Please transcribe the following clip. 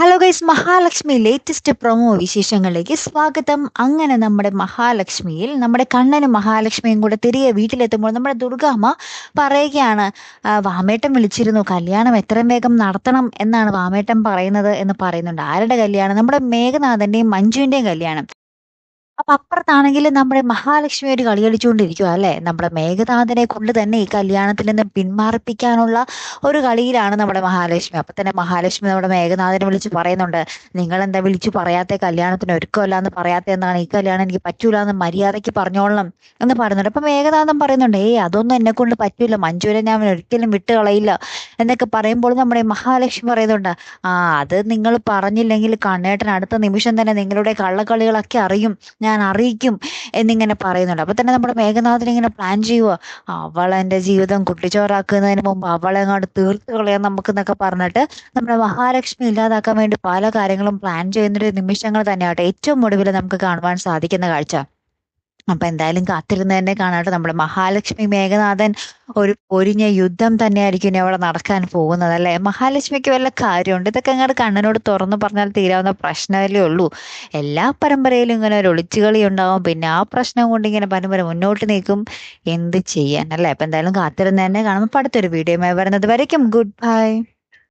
Hello guys Mahalakshmi latest promo വിശേഷങ്ങളിലേക്ക് സ്വാഗതം. അങ്ങനെ നമ്മുടെ മഹാലക്ഷ്മിയിൽ നമ്മുടെ കണ്ണനും മഹാലക്ഷ്മിയും കൂടെ തിരികെ വീട്ടിലെത്തുമ്പോൾ നമ്മുടെ ദുർഗാമ്മ പറയുകയാണ് വാമേട്ടം വിളിച്ചിരുന്നു. കല്യാണം എത്രയും വേഗം നടത്തണം എന്നാണ് വാമേട്ടം പറയുന്നത് എന്ന് പറയുന്നുണ്ട്. ആരുടെ കല്യാണം? നമ്മുടെ മേഘനാഥന്റെയും മഞ്ജുവിന്റെയും കല്യാണം. അപ്പൊ അപ്പുറത്താണെങ്കിൽ നമ്മുടെ മഹാലക്ഷ്മി ഒരു കളി കളിച്ചുകൊണ്ടിരിക്കുക അല്ലെ? നമ്മുടെ മേഘനാഥനെ കൊണ്ട് തന്നെ ഈ കല്യാണത്തിൽ നിന്ന് പിന്മാറിപ്പിക്കാനുള്ള ഒരു കളിയിലാണ് നമ്മുടെ മഹാലക്ഷ്മി. അപ്പൊ തന്നെ മഹാലക്ഷ്മി നമ്മുടെ മേഘനാഥനെ വിളിച്ച് പറയുന്നുണ്ട് നിങ്ങൾ എന്താ വിളിച്ചു പറയാത്ത? കല്യാണത്തിന് ഒരുക്കമല്ല എന്ന് പറയാത്ത എന്നാണ്. ഈ കല്യാണം എനിക്ക് പറ്റൂല എന്ന് മര്യാദയ്ക്ക് പറഞ്ഞോളണം എന്ന് പറയുന്നുണ്ട്. അപ്പൊ മേഘനാഥൻ പറയുന്നുണ്ട് ഏയ് അതൊന്നും എന്നെ കൊണ്ട് പറ്റൂല. മഞ്ജുവിനെ ഞാൻ ഒരിക്കലും വിട്ട് കളയില്ല എന്നൊക്കെ പറയുമ്പോൾ നമ്മുടെ മഹാലക്ഷ്മി പറയുന്നുണ്ട് ആ അത് നിങ്ങൾ പറഞ്ഞില്ലെങ്കിൽ കണ്ണേട്ടൻ അടുത്ത നിമിഷം തന്നെ നിങ്ങളുടെ കള്ളക്കളികളൊക്കെ അറിയും. ഞാൻ അറിയിക്കും എന്നിങ്ങനെ പറയുന്നുണ്ട്. അപ്പൊ തന്നെ നമ്മുടെ മേഘനാഥൻ ഇങ്ങനെ പ്ലാൻ ചെയ്യുക അവൾ എന്റെ ജീവിതം കുട്ടിച്ചോറാക്കുന്നതിന് മുമ്പ് അവളെ അങ്ങോട്ട് തീർത്ത് കളയാൻ നമുക്ക് എന്നൊക്കെ പറഞ്ഞിട്ട് നമ്മുടെ മഹാലക്ഷ്മി ഇല്ലാതാക്കാൻ വേണ്ടി പല കാര്യങ്ങളും പ്ലാൻ ചെയ്യുന്നൊരു നിമിഷങ്ങൾ തന്നെയാട്ടെ ഏറ്റവും ഒടുവിൽ നമുക്ക് കാണുവാൻ സാധിക്കുന്ന കാഴ്ച. അപ്പൊ എന്തായാലും കാത്തിരുന്ന് തന്നെ കാണാട്ടെ. നമ്മുടെ മഹാലക്ഷ്മി മേഘനാഥൻ ഒരു പൊരിഞ്ഞ യുദ്ധം തന്നെയായിരിക്കും ഇനി അവിടെ നടക്കാൻ പോകുന്നത് അല്ലെ? മഹാലക്ഷ്മിക്ക് വല്ല കാര്യമുണ്ട്? ഇതൊക്കെ അങ്ങോട്ട് കണ്ണനോട് തുറന്നു പറഞ്ഞാൽ തീരാവുന്ന പ്രശ്നമല്ലേ ഉള്ളൂ. എല്ലാ പരമ്പരയിലും ഇങ്ങനെ ഒരു ഒളിച്ചുകളി ഉണ്ടാവും. പിന്നെ ആ പ്രശ്നം കൊണ്ട് ഇങ്ങനെ പരമ്പര മുന്നോട്ട് നീക്കും. എന്ത് ചെയ്യാൻ അല്ലേ? അപ്പൊ എന്തായാലും കാത്തിരുന്ന് തന്നെ കാണുമ്പോൾ അടുത്തൊരു വീഡിയോ വരുന്നത് വരയ്ക്കും. Good bye